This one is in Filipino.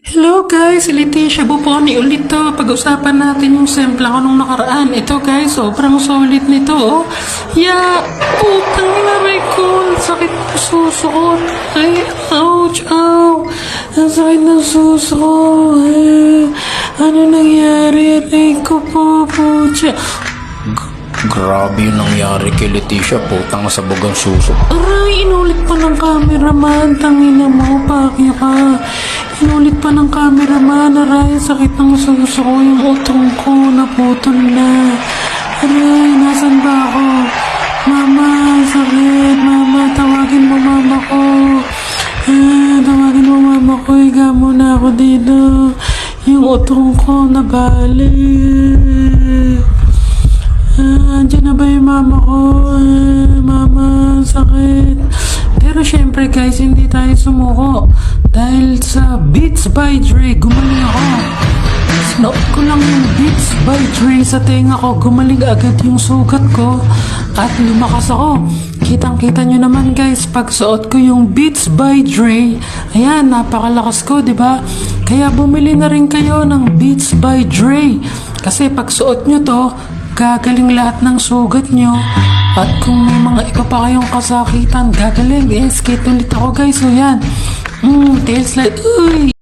Hello guys, Leticia Buponi ulit to. Pag-usapan natin yung sempla ko nung nakaraan. Ito guys, sobrang solid nito oh. Yeah, putang inaray ko. Ang sakit ng suso ko. Ay, ouch, ow. Ang sakit ng suso ko. Ay, ano nangyari? Aray ko po, putya. Grabe yung nangyari kay Leticia, putang sa bugang suso. Aray, inulit pa ng cameraman. Tangina mo, pakya ka. Inulit pa ng cameraman. Aray, sakit ng suso ko. Yung utong ko, naputol na. Aray, nasan ba ako? Mama, sakit. Mama, tawagin mo mama ko. Ah, tawagin mo mama ko. Higa muna ako dito. Yung utong ko, nabali. Ah, andyan na ba yung mama ko? Ah, syempre guys, hindi tayo sumuko. Dahil sa Beats by Dre, gumaling ako. Sinuot ko lang yung Beats by Dre sa tenga ko. Gumaling agad yung sugat ko. At lumakas ako. Kitang-kita nyo naman guys, pag suot ko yung Beats by Dre, ayan, napakalakas ko, di ba? Kaya bumili na rin kayo ng Beats by Dre. Kasi pag suot nyo to, gagaling lahat ng sugat nyo. At kung may mga iba pa kayong kasakitan, gagaling. Eh, skate ulit ako guys. So yan. Mm, tail slide. Uy!